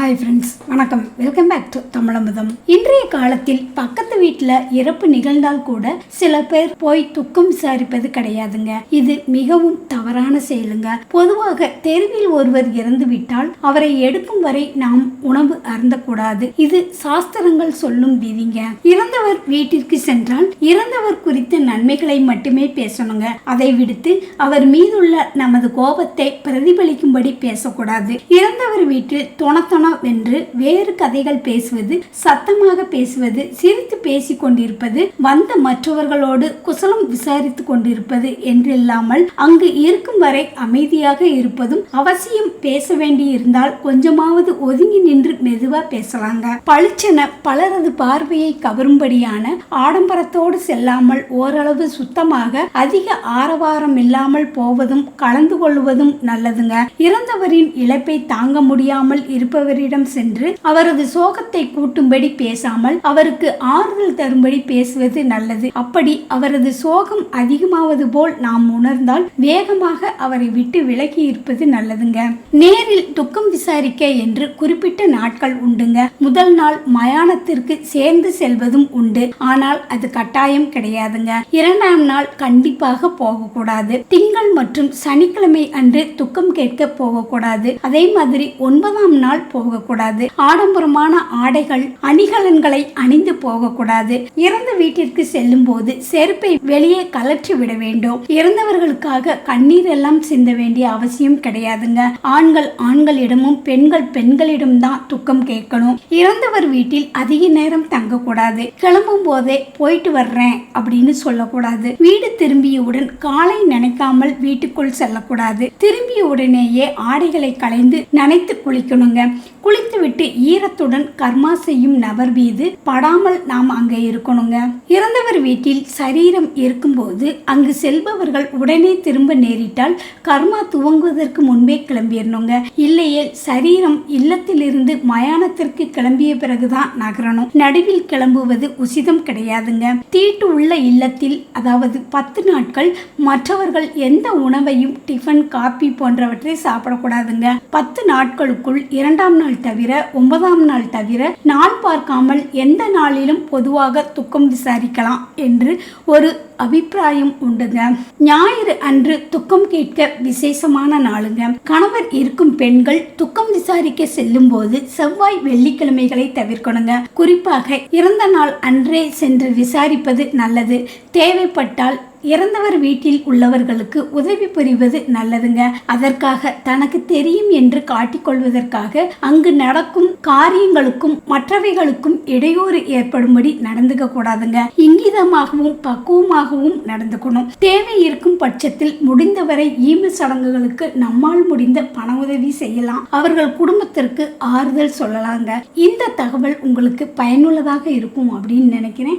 Hi friends வணக்கம். Welcome back to Tamizhamudham. இன்றைய காலத்தில் பக்கத்து வீட்டில் இறப்பு நிகழ்ந்தால் கூட சில பேர் போய் துக்கம் விசாரிப்பது கிடையாதுங்க. இது மிகவும் தவறான செயலுங்க. பொதுவாக தெருவில் ஒருவர் இறந்து விட்டால் அவரை எடுக்கும் வரை நாம் உணவு அருந்தக்கூடாது. இது சாஸ்திரங்கள் சொல்லும் விதிங்க. இறந்தவர் வீட்டிற்கு சென்றால் இறந்தவர் குறித்த நன்மைகளை மட்டுமே பேசணுங்க. அதை விடுத்து அவர் மீதுள்ள நமது கோபத்தை பிரதிபலிக்கும்படி பேசக்கூடாது. இறந்தவர் வீட்டில் தொணத்தொண வென்று வேறு கதைகள் பேசுவது சத்தமாக பேசுவது சிரித்து பேசிக் கொண்டிருப்பது வந்த மற்றவர்களோடு குசலம் விசாரித்து கொண்டிருப்பது என்றில்லாமல் அங்கு இருக்கும் வரை அமைதியாக இருப்பதும் அவசியம். பேச வேண்டியிருந்தால் கொஞ்சமாவது ஒதுங்கி நின்று மெதுவா பேசலாங்க. பளிச்சென பலரது பார்வையை கவரும்படியான ஆடம்பரத்தோடு செல்லாமல் ஓரளவு சுத்தமாக அதிக ஆரவாரம் இல்லாமல் போவதும் கலந்து கொள்வதும் நல்லதுங்க. இறந்தவரின் இழப்பை தாங்க முடியாமல் அவரிடம் சென்று அவரது சோகத்தை கூட்டும்படி பேசாமல் அவருக்கு ஆறுதல் தரும்படி பேசுவது நல்லது. அப்படி அவரது சோகம் அதிகமாவது போல் நாம் உணர்ந்தால் வேகமாக அவரை விட்டு விலகி இருப்பது நல்லதுங்க. நேரில் துக்கம் விசாரிக்க என்று குறிப்பிட்ட நாட்கள் உண்டுங்க. முதல் நாள் மயானத்திற்கு சேர்ந்து செல்வதும் உண்டு. ஆனால் அது கட்டாயம் கிடையாதுங்க. இரண்டாம் நாள் கண்டிப்பாக போகக்கூடாது. திங்கள் மற்றும் சனிக்கிழமை அன்று துக்கம் கேட்க போகக்கூடாது. அதே மாதிரி ஒன்பதாம் நாள் போகக்கூடாது. ஆடம்பரமான ஆடைகள் அணிகலன்களை அணிந்து போகக்கூடாது. இறந்த வீட்டிற்கு செல்லும் போது செருப்பை வெளியே கலற்றி விட வேண்டும். இறந்தவர்களுக்காக கண்ணீர் எல்லாம் சிந்த வேண்டிய அவசியம் கிடையாதுங்க. ஆண்கள் ஆண்களிடமும் பெண்கள் பெண்களிடம் தான் துக்கம் கேட்கணும். இறந்தவர் வீட்டில் அதிக நேரம் தங்கக்கூடாது. கிளம்பும் போதே போயிட்டு வர்றேன் அப்படின்னு சொல்லக்கூடாது. வீடு திரும்பியவுடன் காலை நினைக்காமல் வீட்டுக்குள் செல்லக்கூடாது. திரும்பிய உடனேயே ஆடைகளை களைந்து நனைத்து குளிக்கணுங்க. குளித்துவிட்டு ஈரத்துடன் கர்மா செய்யும் நபர் மீது படாமல் நாம் அங்கே இருக்கணுங்க. இறந்தவர் வீட்டில் சரீரம் இருக்கும்போது அங்கு செல்பவர்கள் உடனே திரும்ப நேரிட்டால் கர்மா துவங்குவதற்கு முன்பே கிளம்பிடணுங்க இல்லையே சரீரம் இல்லத்திலிருந்து மயானத்திற்கு கிளம்பிய பிறகுதான் நகரணும். நடுவில் கிளம்புவது உசிதம் கிடையாதுங்க. தீட்டு உள்ள இல்லத்தில் அதாவது பத்து நாட்கள் மற்றவர்கள் எந்த உணவையும் டிஃபன் காபி போன்றவற்றை சாப்பிடக்கூடாதுங்க. பத்து நாட்களுக்குள் இரண்டாம் நாள் தவிர ஒன்பதாம் நாள் தவிர நாள் பார்க்காமல் எந்த நாளிலும் பொதுவாக துக்கம் விசாரிக்கலாம் என்று ஒரு அபிப்பிராயம் உண்டுங்க. ஞாயிறு அன்று துக்கம் கேட்க விசேஷமான நாளுங்க. கணவர் இருக்கும் பெண்கள் துக்கம் விசாரிக்க செல்லும் போது செவ்வாய் வெள்ளிக்கிழமைகளை தவிர்க்கணுங்க. குறிப்பாக இறந்த நாள் அன்றே சென்று விசாரிப்பது நல்லது. தேவைப்பட்டால் இறந்தவர் வீட்டில் உள்ளவர்களுக்கு உதவி புரிவது நல்லதுங்க. அதற்காக தனக்கு தெரியும் என்று காட்டிக்கொள்வதற்காக அங்கு நடக்கும் காரியங்களுக்கும் மற்றவைகளுக்கும் இடையூறு ஏற்படும்படி நடந்துக்க கூடாதுங்க. இங்கிதமாகவும் பக்குவமாகவும் நடந்துக்கணும். தேவை இருக்கும் பட்சத்தில் முடிந்தவரை ஈம சடங்குகளுக்கு நம்மால் முடிந்த பண உதவி செய்யலாம். அவர்கள் குடும்பத்திற்கு ஆறுதல் சொல்லலாங்க. இந்த தகவல் உங்களுக்கு பயனுள்ளதாக இருக்கும் அப்படின்னு நினைக்கிறேன்.